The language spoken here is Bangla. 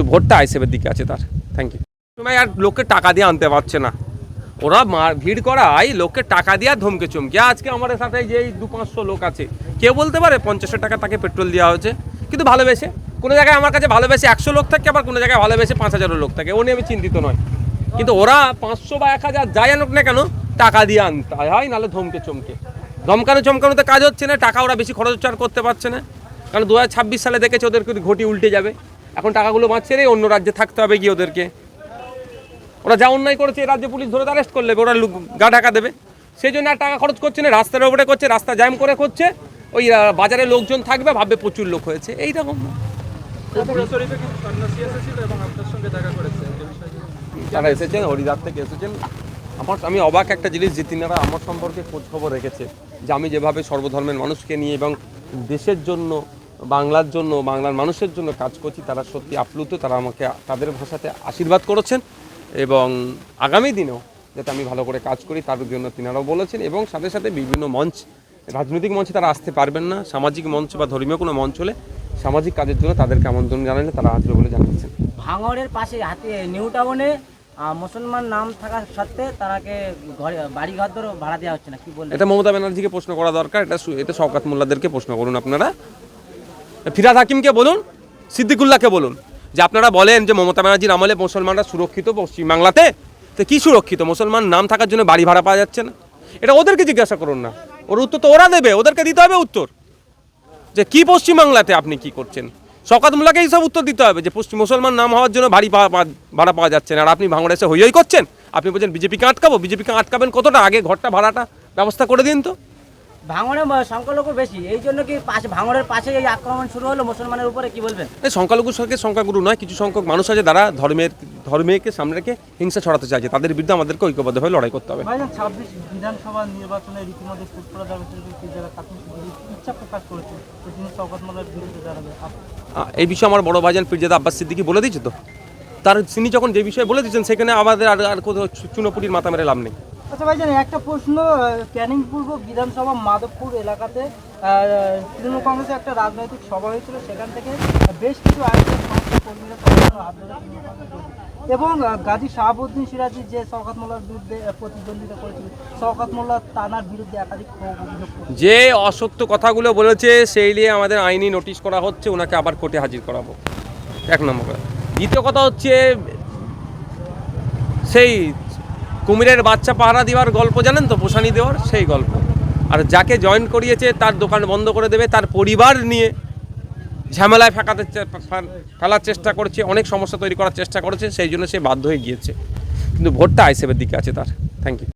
কিন্তু ভোটটা আইসেফের দিকে আছে তার। থ্যাংক ইউ সময় আর লোককে টাকা দিয়ে আনতে পারছে না। ওরা ভিড় করায় লোককে টাকা দিয়ে আর ধমকে চমকে। আজকে আমাদের সাথে যে দু পাঁচশো লোক আছে, কেউ বলতে পারে পঞ্চাশশো টাকা তাকে পেট্রোল দেওয়া হয়েছে, কিন্তু ভালোবেসে। কোনো জায়গায় আমার কাছে ভালোবেসে একশো লোক থাকে, আবার কোনো জায়গায় ভালোবেসে পাঁচ হাজারও লোক থাকে। ও নিয়ে আমি চিন্তিত নয়। কিন্তু ওরা পাঁচশো বা এক হাজার যাই আনুক না কেন, টাকা দিয়ে আনতে হয়। নাহলে ধমকে চমকে। ধমকানো চমকানোতে কাজ হচ্ছে না, টাকা ওরা বেশি খরচ করতে পারছে না। কারণ দু হাজার ছাব্বিশ সালে দেখেছে ওদের কিন্তু ঘটি উল্টে যাবে। এখন টাকাগুলো বাঁচছে রে অন্য রাজ্যে থাকতে হবে গিয়ে ওদেরকে। ওরা যা অন্যায় করেছে রাজ্যে পুলিশ ধরে অ্যারেস্ট করলে, ওরা গা ঢাকা দেবে। সেই জন্য আর টাকা খরচ করছে না, রাস্তার ওপরে করছে, রাস্তা জ্যাম করে করছে। ওই বাজারে লোকজন থাকবে, ভাববে প্রচুর লোক হয়েছে। এইরকম। তারা এসেছেন হরিদার থেকে এসেছেন, আমার আমি অবাক একটা জিনিস যে তিনারা আমার সম্পর্কে খোঁজ খবর রেখেছে। যে আমি যেভাবে সর্বধর্মের মানুষকে নিয়ে এবং দেশের জন্য বাংলার জন্য বাংলার মানুষের জন্য কাজ করছি তারা সত্যি আপ্লুত তারা আমাকে তাদের ভাষাতে আশীর্বাদ করেছেন এবং আগামী দিনেও যাতে আমি ভালো করে কাজ করি তার জন্য তিনারাও বলেছেন এবং সাথে সাথে বিভিন্ন মঞ্চ রাজনৈতিক মঞ্চে তারা আসতে পারবেন না সামাজিক মঞ্চ বা ধর্মীয় কোনো মঞ্চ হলে সামাজিক কাজের জন্য তাদেরকে আমন্ত্রণ জানালে তারা আসবে বলে জানিয়েছেন। ভাঙড়ের পাশে হাতে নিউ টাউনে মুসলমান নাম থাকা সত্ত্বে তারাকে ঘরে বাড়ি ঘর ধরে ভাড়া দেওয়া হচ্ছে না কি বলবেন? এটা মমতা ব্যানার্জিকে প্রশ্ন করা দরকার এটা এটা শওকাত মোল্লাদেরকে প্রশ্ন করুন আপনারা। ফিরাদ হাকিমকে বলুন, সিদ্দিকুল্লাহকে বলুন, যে আপনারা বলেন যে মমতা ব্যানার্জির আমলে মুসলমানরা সুরক্ষিত পশ্চিমবাংলাতে, তো কী সুরক্ষিত? মুসলমান নাম থাকার জন্য বাড়ি ভাড়া পাওয়া যাচ্ছে না। এটা ওদেরকে জিজ্ঞাসা করুন না। ওর উত্তর তো ওরা দেবে, ওদেরকে দিতে হবে উত্তর। যে কি পশ্চিমবাংলাতে আপনি কি করছেন? শকাত মোল্লাকে সব উত্তর দিতে হবে, যে পশ্চিম মুসলমান নাম হওয়ার জন্য পা- ভাড়া পাওয়া যাচ্ছে না। আর আপনি ভাঙড়ে এসে হইই করছেন? আপনি বলছেন বিজেপিকে আটকাবো? বিজেপিকে আটকাবেন কতটা? আগে ঘরটা ভাড়াটা ব্যবস্থা করে দিন তো। ভাঙড়ে সংখ্যালঘু বেশি এই জন্য কি পাশে ভাঙড়ের পাশে এই আক্রমণ শুরু হলো? মুসলমানের উপরে কি বলবেন? এই সংখ্যালঘু সঙ্গে সংখ্যাগুরু নয় কিছু সংখ্যক মানুষ আছে যারা ধর্মের ধর্মকে সামনে রেখে হিংসা ছড়াতে চাইছে। তাদের বিরুদ্ধে আমাদেরকে ঐক্যবদ্ধভাবে লড়াই করতে হবে। ছাব্বিশ বিধানসভা নির্বাচনে রীতিমতো ইচ্ছা প্রকাশ করেছে। এই বিষয়ে আমার বড় ভাইজান ফিরজাদা আব্বাস সিদ্দিকি বলে দিয়েছে তো? তার তিনি যখন যে বিষয়ে বলে দিয়েছেন সেখানে আমাদের আর আর কোথাও চুনোপুটির মাথা মেরে লাভ নেই। আচ্ছা ভাইজান, একটা প্রশ্ন ক্যানিং পূর্ব বিধানসভা মাধবপুর এলাকাতে তৃণমূল কংগ্রেসের একটা রাজনৈতিক সভা হয়েছিল। সেখান থেকে বেশ কিছু এবং গাজী শাহাবুদ্দিন সিরাজি যে শওকত মোল্লার বিরুদ্ধে প্রতিদ্বন্দ্বিতা করেছিল, শওকত মোল্লা তানার বিরুদ্ধে একাধিক যে অসত্য কথাগুলো বলেছে, সেই নিয়ে আমাদের আইনি নোটিশ করা হচ্ছে, ওনাকে আবার কোর্টে হাজির করাবো। এক নম্বর দ্বিতীয় কথা হচ্ছে, সেই কুমিরের বাচ্চা পাহারা দেওয়ার গল্প, জানেন তো? পোষানি দেওয়ার সেই গল্প। আর যাকে জয়েন করিয়েছে, তার দোকান বন্ধ করে দেবে, তার পরিবার নিয়ে ঝামেলায় ফেঁকাতে ফেলার চেষ্টা করছে, অনেক সমস্যা তৈরি করার চেষ্টা করেছে, সেই জন্য সে বাধ্য হয়ে গিয়েছে। কিন্তু ভোটটা আইসেবের দিকে আছে তার। Thank you